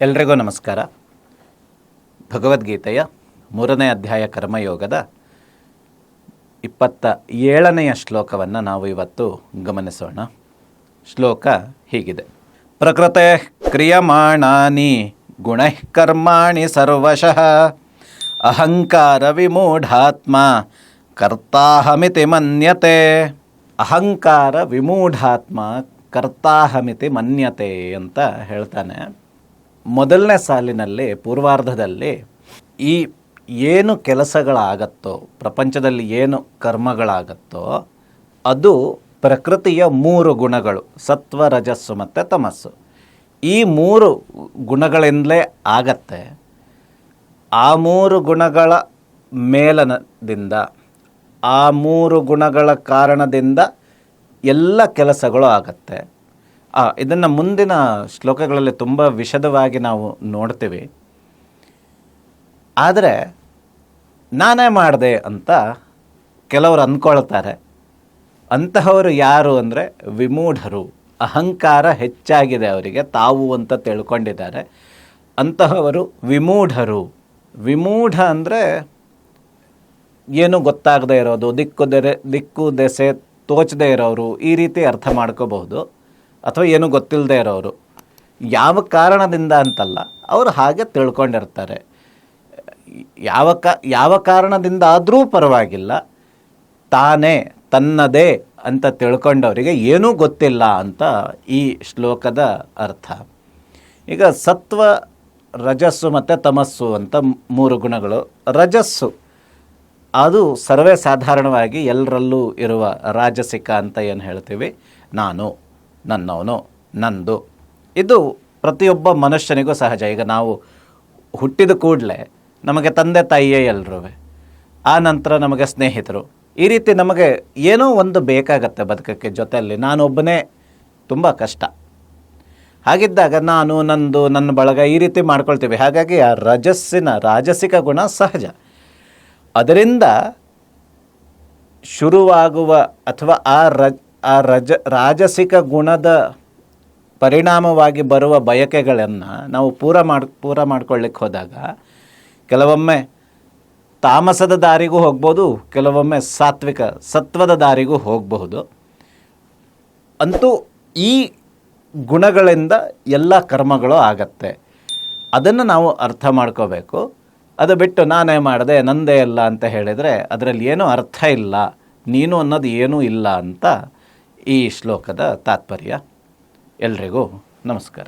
ಎಲ್ರಿಗೂ ನಮಸ್ಕಾರ. ಭಗವದ್ಗೀತೆಯ ಮೂರನೇ ಅಧ್ಯಾಯ ಕರ್ಮಯೋಗದ ಇಪ್ಪತ್ತ ಏಳನೆಯ ಶ್ಲೋಕವನ್ನು ನಾವು ಇವತ್ತು ಗಮನಿಸೋಣ. ಶ್ಲೋಕ ಹೀಗಿದೆ. ಪ್ರಕೃತೆ ಕ್ರಿಯಮಾಣಾನಿ ಗುಣಃ ಕರ್ಮಾಣಿ ಸರ್ವಶಃ ಅಹಂಕಾರ ವಿಮೂಢಾತ್ಮ ಕರ್ತಾಹಮಿತಿ ಮನ್ಯತೆ. ಅಹಂಕಾರ ವಿಮೂಢಾತ್ಮ ಕರ್ತಾಹಮಿತಿ ಮನ್ಯತೆ ಅಂತ ಹೇಳ್ತಾನೆ. ಮೊದಲನೇ ಸಾಲಿನಲ್ಲಿ, ಪೂರ್ವಾರ್ಧದಲ್ಲಿ ಈ ಏನು ಕೆಲಸಗಳಾಗತ್ತೋ, ಪ್ರಪಂಚದಲ್ಲಿ ಏನು ಕರ್ಮಗಳಾಗತ್ತೋ, ಅದು ಪ್ರಕೃತಿಯ ಮೂರು ಗುಣಗಳು, ಸತ್ವ, ರಜಸ್ಸು ಮತ್ತು ತಮಸ್ಸು. ಈ ಮೂರು ಗುಣಗಳಿಂದಲೇ ಆಗತ್ತೆ. ಆ ಮೂರು ಗುಣಗಳ ಮೇಲನದಿಂದ, ಆ ಮೂರು ಗುಣಗಳ ಕಾರಣದಿಂದ ಎಲ್ಲ ಕೆಲಸಗಳು ಆಗತ್ತೆ. ಇದನ್ನು ಮುಂದಿನ ಶ್ಲೋಕಗಳಲ್ಲಿ ತುಂಬ ವಿಶದವಾಗಿ ನಾವು ನೋಡ್ತೀವಿ. ಆದರೆ, ನಾನೇ ಮಾಡಿದೆ ಅಂತ ಕೆಲವರು ಅಂದ್ಕೊಳ್ತಾರೆ ಅಂತಹವರು ಯಾರು ಅಂದರೆ ವಿಮೂಢರು. ಅಹಂಕಾರ ಹೆಚ್ಚಾಗಿದೆ ಅವರಿಗೆ, ತಾವು ಅಂತ ತಿಳ್ಕೊಂಡಿದ್ದಾರೆ. ಅಂತಹವರು ವಿಮೂಢರು. ವಿಮೂಢ ಅಂದರೆ ಏನು ಗೊತ್ತಾಗದೇ ಇರೋದು, ದಿಕ್ಕು ದೆರೆ, ದಿಕ್ಕು ದೆಸೆ ತೋಚದೇ ಇರೋರು, ಈ ರೀತಿ ಅರ್ಥ ಮಾಡ್ಕೋಬಹುದು. ಅಥವಾ ಏನೂ ಗೊತ್ತಿಲ್ಲದೆ ಇರೋರು. ಯಾವ ಕಾರಣದಿಂದ ಅಂತಲ್ಲ, ಅವರು ಹಾಗೆ ತಿಳ್ಕೊಂಡಿರ್ತಾರೆ. ಯಾವ ಕ, ಯಾವ ಕಾರಣದಿಂದ ಆದರೂ ಪರವಾಗಿಲ್ಲ, ತಾನೇ ತನ್ನದೇ ಅಂತ ತಿಳ್ಕೊಂಡವರಿಗೆ ಏನೂ ಗೊತ್ತಿಲ್ಲ ಅಂತ ಈ ಶ್ಲೋಕದ ಅರ್ಥ. ಈಗ ಸತ್ವ, ರಜಸ್ಸು ಮತ್ತು ತಮಸ್ಸು ಅಂತ ಮೂರು ಗುಣಗಳು. ರಜಸ್ಸು, ಅದು ಸರ್ವೇ ಸಾಧಾರಣವಾಗಿ ಎಲ್ಲರಲ್ಲೂ ಇರುವ ರಾಜಸಿಕ ಅಂತ ಏನು ಹೇಳ್ತೀವಿ? ನಾನು. ನನ್ನವನು, ನಂದು. ಇದು ಪ್ರತಿಯೊಬ್ಬ ಮನುಷ್ಯನಿಗೂ ಸಹಜ. ಈಗ ನಾವು ಹುಟ್ಟಿದ ಕೂಡಲೇ ನಮಗೆ ತಂದೆ ತಾಯಿಯೇ ಎಲ್ಲರೂ ಆ ನಂತರ ನಮಗೆ ಸ್ನೇಹಿತರು. ಈ ರೀತಿ ನಮಗೆ ಏನೋ ಒಂದು ಬೇಕಾಗತ್ತೆ ಬದುಕಕ್ಕೆ ಜೊತೆಯಲ್ಲಿ. ನಾನೊಬ್ಬನೇ ತುಂಬ ಕಷ್ಟ. ಹಾಗಿದ್ದಾಗ ನಾನು, ನಂದು, ನನ್ನ ಬಳಗ ಈ ರೀತಿ ಮಾಡ್ಕೊಳ್ತೀವಿ. ಹಾಗಾಗಿ ಆ ರಜಸ್ಸಿನ ರಾಜಸಿಕ ಗುಣ ಸಹಜ. ಅದರಿಂದ ಶುರುವಾಗುವ ಅಥವಾ ಆ ರಜ ಆ ರಜ, ರಾಜಸಿಕ ಗುಣದ ಪರಿಣಾಮವಾಗಿ ಬರುವ ಬಯಕೆಗಳನ್ನು ನಾವು ಪೂರ ಮಾಡಿ, ಪೂರ ಮಾಡ್ಕೊಳ್ಳಿಕ್ಕೆ ಹೋದಾಗ ಕೆಲವೊಮ್ಮೆ ತಾಮಸದ ದಾರಿಗೂ ಹೋಗ್ಬೋದು, ಕೆಲವೊಮ್ಮೆ ಸಾತ್ವಿಕ ಸತ್ವದ ದಾರಿಗೂ ಹೋಗಬಹುದು. ಅಂತೂ ಈ ಗುಣಗಳಿಂದ ಎಲ್ಲ ಕರ್ಮಗಳು ಆಗತ್ತೆ. ಅದನ್ನು ನಾವು ಅರ್ಥ ಮಾಡ್ಕೋಬೇಕು. ಅದು ಬಿಟ್ಟು ನಾನೇ ಮಾಡಿದೆ, ನಂದೇ ಇಲ್ಲ ಅಂತ ಹೇಳಿದರೆ ಅದರಲ್ಲಿ ಏನೂ ಅರ್ಥ ಇಲ್ಲ, ನೀನು ಅನ್ನೋದು ಏನೂ ಇಲ್ಲ ಅಂತ ಈ ಶ್ಲೋಕದ ತಾತ್ಪರ್ಯ ಎಲ್ರಿಗೂ ನಮಸ್ಕಾರ.